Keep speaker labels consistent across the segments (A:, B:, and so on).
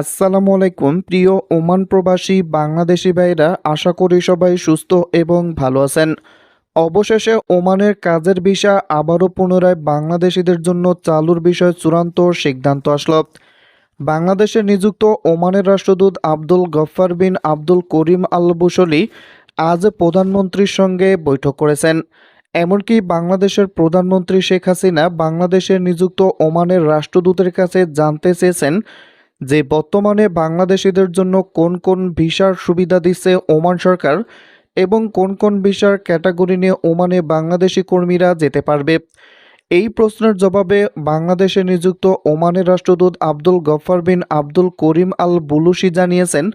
A: আসসালামু আলাইকুম, প্রিয় ওমান প্রবাসী বাংলাদেশি ভাইরা, আশা করি সবাই সুস্থ এবং ভালো আছেন। অবশেষে ওমানের কাজের বিষয় আবারও পুনরায় বাংলাদেশিদের জন্য চালুর বিষয়ে চূড়ান্ত সিদ্ধান্ত আসলো। বাংলাদেশে নিযুক্ত ওমানের রাষ্ট্রদূত আব্দুল গফফার বিন আব্দুল করিম আল বুসলি আজ প্রধানমন্ত্রীর সঙ্গে বৈঠক করেছেন। এমনকি বাংলাদেশের প্রধানমন্ত্রী শেখ হাসিনা বাংলাদেশে নিযুক্ত ওমানের রাষ্ট্রদূতের কাছে জানতে চেয়েছেন যে বর্তমানে বাংলাদেশিদের জন্য কোন কোন ভিসার সুবিধা দিচ্ছে ওমান সরকার এবং কোন কোন ভিসার ক্যাটাগরি নিয়ে ওমানে বাংলাদেশি কর্মীরা যেতে পারবে? এই প্রশ্নের জবাবে বাংলাদেশে নিযুক্ত ওমানের রাষ্ট্রদূত আব্দুল গফফার বিন আব্দুল করিম আল বুলুসি জানিয়েছেন,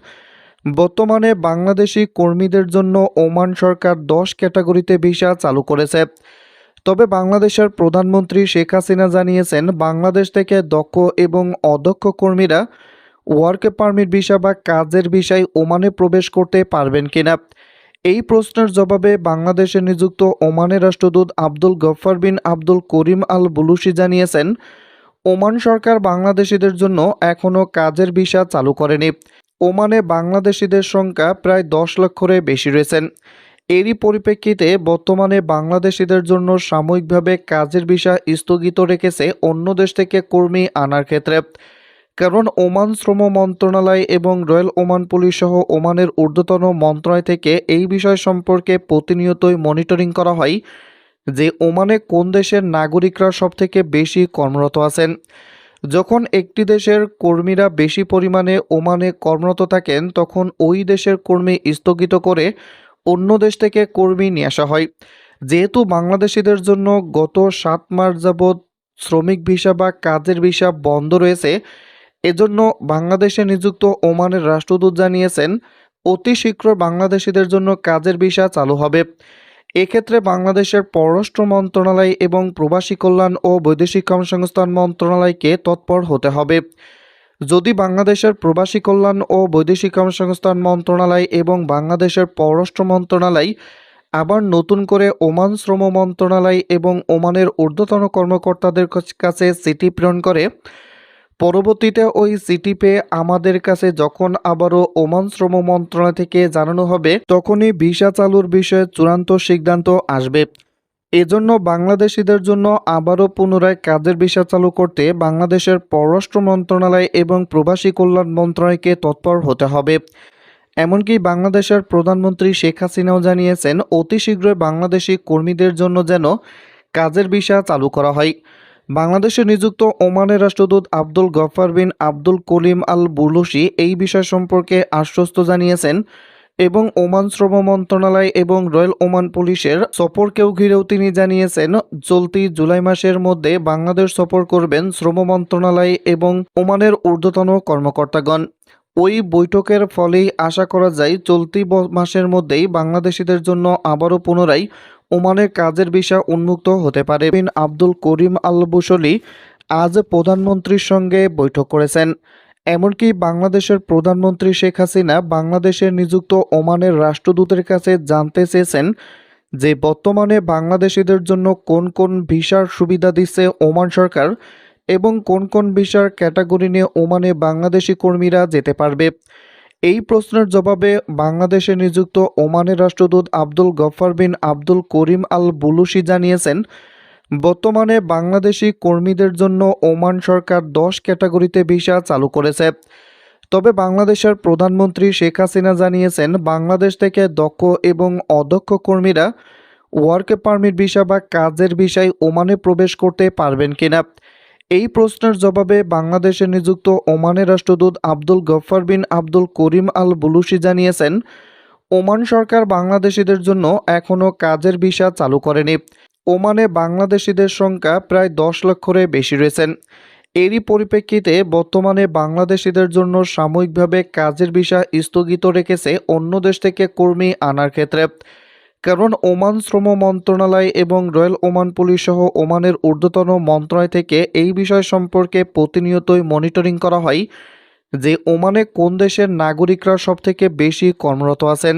A: বর্তমানে বাংলাদেশি কর্মীদের জন্য ওমান সরকার দশ ক্যাটাগরিতে ভিসা চালু করেছে। তবে বাংলাদেশের প্রধানমন্ত্রী শেখ হাসিনা জানিয়েছেন, বাংলাদেশ থেকে দক্ষ এবং অদক্ষ কর্মীরা ওয়ার্ক পারমিট ভিসা বা কাজের ভিসায় ওমানে প্রবেশ করতে পারবেন কিনা? এই প্রশ্নের জবাবে বাংলাদেশে নিযুক্ত ওমানের রাষ্ট্রদূত আব্দুল গফফার বিন আব্দুল করিম আল বুলুসি জানিয়েছেন, ওমান সরকার বাংলাদেশিদের জন্য এখনও কাজের ভিসা চালু করেনি। ওমানে বাংলাদেশিদের সংখ্যা প্রায় দশ লক্ষরে বেশি রয়েছেন এরই পরিপ্রেক্ষিতে বর্তমানে বাংলাদেশিদের জন্য সাময়িকভাবে কাজের ভিসা স্থগিত রেখেছে অন্য দেশ থেকে কর্মী আনার ক্ষেত্রে। কারণ ওমান শ্রম মন্ত্রণালয় এবং রয়্যাল ওমান পুলিশ সহ ওমানের ঊর্ধ্বতন মন্ত্রণালয় থেকে এই বিষয় সম্পর্কে প্রতিনিয়তই মনিটরিং করা হয় যে ওমানে কোন দেশের নাগরিকরা সবথেকে বেশি কর্মরত আছেন। যখন একটি দেশের কর্মীরা বেশি পরিমাণে ওমানে কর্মরত থাকেন, তখন ওই দেশের কর্মী স্থগিত করে অন্য দেশ থেকে কর্মী নিয়ে আসা হয়। যেহেতু বাংলাদেশিদের জন্য গত সাত মাস যাবৎ শ্রমিক ভিসা বা কাজের ভিসা বন্ধ রয়েছে, এজন্য বাংলাদেশে নিযুক্ত ওমানের রাষ্ট্রদূত জানিয়েছেন, অতি শীঘ্র বাংলাদেশিদের জন্য কাজের ভিসা চালু হবে। এক্ষেত্রে বাংলাদেশের পররাষ্ট্র মন্ত্রণালয় এবং প্রবাসী কল্যাণ ও বৈদেশিক কর্মসংস্থান মন্ত্রণালয়কে তৎপর হতে হবে। যদি বাংলাদেশের প্রবাসী কল্যাণ ও বৈদেশিক কর্মসংস্থান মন্ত্রণালয় এবং বাংলাদেশের পররাষ্ট্র মন্ত্রণালয়, আবার নতুন করে ওমান শ্রম মন্ত্রণালয় এবং ওমানের ঊর্ধ্বতন কর্মকর্তাদের কাছে চিঠি প্রেরণ করে, পরবর্তীতে ওই চিঠি পেয়ে আমাদের কাছে যখন আবারও ওমান শ্রম মন্ত্রণালয় থেকে জানানো হবে, তখনই ভিসা চালুর বিষয়ে চূড়ান্ত সিদ্ধান্ত আসবে। এজন্য বাংলাদেশিদের জন্য আবারও পুনরায় কাজের ভিসা চালু করতে বাংলাদেশের পররাষ্ট্র মন্ত্রণালয় এবং প্রবাসী কল্যাণ মন্ত্রণালয়কে তৎপর হতে হবে। এমনকি বাংলাদেশের প্রধানমন্ত্রী শেখ হাসিনাও জানিয়েছেন, অতি শীঘ্রই বাংলাদেশি কর্মীদের জন্য যেন কাজের ভিসা চালু করা হয়। বাংলাদেশে নিযুক্ত ওমানের রাষ্ট্রদূত আব্দুল গফফার বিন আব্দুল কলিম আল বুলুসি এই বিষয় সম্পর্কে আশ্বস্ত জানিয়েছেন এবং ওমান শ্রম মন্ত্রণালয় এবং রয়্যাল ওমান পুলিশের সফরকেও ঘিরেও তিনি জানিয়েছেন, চলতি জুলাই মাসের মধ্যে বাংলাদেশ সফর করবেন শ্রম মন্ত্রণালয় এবং ওমানের ঊর্ধ্বতন কর্মকর্তাগণ। ওই বৈঠকের ফলেই আশা করা যায়, চলতি মাসের মধ্যেই বাংলাদেশিদের জন্য আবারও পুনরায় ওমানের কাজের বিষয় উন্মুক্ত হতে পারে। বিন আব্দুল করিম আল বুসলি আজ প্রধানমন্ত্রীর সঙ্গে বৈঠক করেছেন। এমনকি বাংলাদেশের প্রধানমন্ত্রী শেখ হাসিনা বাংলাদেশে নিযুক্ত ওমানের রাষ্ট্রদূতের কাছে জানতে চেয়েছেন যে বর্তমানে বাংলাদেশিদের জন্য কোন কোন ভিসার সুবিধা দিচ্ছে ওমান সরকার এবং কোন কোন ভিসার ক্যাটাগরি নিয়ে ওমানে বাংলাদেশি কর্মীরা যেতে পারবে। এই প্রশ্নের জবাবে বাংলাদেশে নিযুক্ত ওমানের রাষ্ট্রদূত আব্দুল গফার বিন আব্দুল করিম আল বুলুসি জানিয়েছেন বর্তমানে বাংলাদেশি কর্মীদের জন্য ওমান সরকার দশ ক্যাটাগরিতে ভিসা চালু করেছে। তবে বাংলাদেশের প্রধানমন্ত্রী শেখ হাসিনা জানিয়েছেন, বাংলাদেশ থেকে দক্ষ এবং অদক্ষ কর্মীরা ওয়ার্ক পারমিট ভিসা বা কাজের ভিসায় ওমানে প্রবেশ করতে পারবেন কিনা? এই প্রশ্নের জবাবে বাংলাদেশে নিযুক্ত ওমানের রাষ্ট্রদূত আব্দুল গফফার বিন আব্দুল করিম আল বুলুসি জানিয়েছেন, ওমান সরকার বাংলাদেশিদের জন্য এখনও কাজের ভিসা চালু করেনি। ওমানে বাংলাদেশিদের সংখ্যা প্রায় দশ লক্ষরে বেশি রয়েছেন এরই পরিপ্রেক্ষিতে বর্তমানে বাংলাদেশিদের জন্য সাময়িকভাবে কাজের ভিসা স্থগিত রেখেছে অন্য দেশ থেকে কর্মী আনার ক্ষেত্রে। কারণ ওমান শ্রম মন্ত্রণালয় এবং রয়্যাল ওমান পুলিশ সহ ওমানের ঊর্ধ্বতন মন্ত্রণালয় থেকে এই বিষয় সম্পর্কে প্রতিনিয়তই মনিটরিং করা হয় যে ওমানে কোন দেশের নাগরিকরা সবথেকে বেশি কর্মরত আছেন।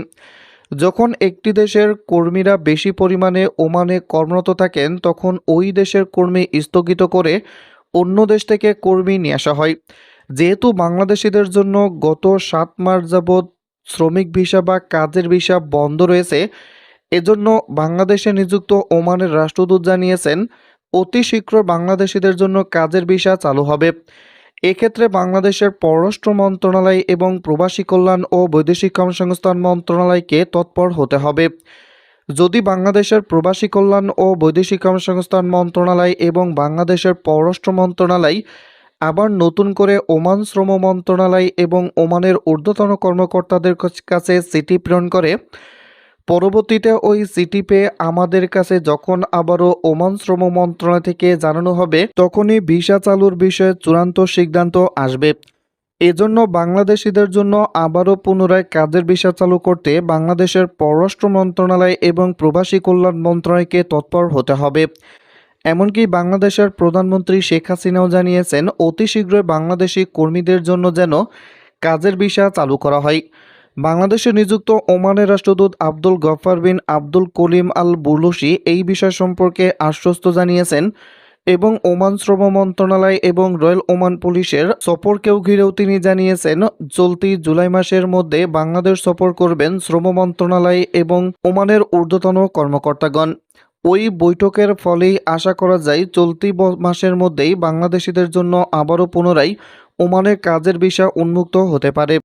A: যখন একটি দেশের কর্মীরা বেশি পরিমাণে ওমানে কর্মরত থাকেন, তখন ওই দেশের কর্মী স্থগিত করে অন্য দেশ থেকে কর্মী নিয়ে আসা হয়। যেহেতু বাংলাদেশিদের জন্য গত সাত মাস যাবৎ শ্রমিক ভিসা বা কাজের ভিসা বন্ধ রয়েছে, এজন্য বাংলাদেশে নিযুক্ত ওমানের রাষ্ট্রদূত জানিয়েছেন, অতি শীঘ্র বাংলাদেশিদের জন্য কাজের ভিসা চালু হবে। এক্ষেত্রে বাংলাদেশের পররাষ্ট্র মন্ত্রণালয় এবং প্রবাসী কল্যাণ ও বৈদেশিক কর্মসংস্থান মন্ত্রণালয়কে তৎপর হতে হবে। যদি বাংলাদেশের প্রবাসী কল্যাণ ও বৈদেশিক কর্মসংস্থান মন্ত্রণালয় এবং বাংলাদেশের পররাষ্ট্র মন্ত্রণালয় আবার নতুন করে ওমান শ্রম মন্ত্রণালয় এবং ওমানের ঊর্ধ্বতন কর্মকর্তাদের কাছ- চিঠি প্রেরণ করে পরবর্তীতে ওই চিঠি পেয়ে আমাদের কাছে যখন আবারও ওমান শ্রম মন্ত্রণালয় থেকে জানানো হবে, তখনই ভিসা চালুর বিষয়ে চূড়ান্ত সিদ্ধান্ত আসবে। এজন্য বাংলাদেশিদের জন্য আবারও পুনরায় কাজের ভিসা চালু করতে বাংলাদেশের পররাষ্ট্র মন্ত্রণালয় এবং প্রবাসী কল্যাণ মন্ত্রণালয়কে তৎপর হতে হবে। এমনকি বাংলাদেশের প্রধানমন্ত্রী শেখ হাসিনাও জানিয়েছেন, অতি শীঘ্রই বাংলাদেশি কর্মীদের জন্য যেন কাজের ভিসা চালু করা হয়। বাংলাদেশে নিযুক্ত ওমানের রাষ্ট্রদূত আব্দুল গফার বিন আব্দুল কলিম আল বুলুসি এই বিষয় সম্পর্কে আশ্বস্ত জানিয়েছেন এবং ওমান শ্রম মন্ত্রণালয় এবং রয়্যাল ওমান পুলিশের সফরকেও ঘিরেও তিনি জানিয়েছেন, চলতি জুলাই মাসের মধ্যে বাংলাদেশ সফর করবেন শ্রম মন্ত্রণালয় এবং ওমানের ঊর্ধ্বতন কর্মকর্তাগণ। ওই বৈঠকের ফলেই আশা করা যায়, চলতি মাসের মধ্যেই বাংলাদেশিদের জন্য আবারও পুনরায় ওমানের কাজের বিষয় উন্মুক্ত হতে পারে।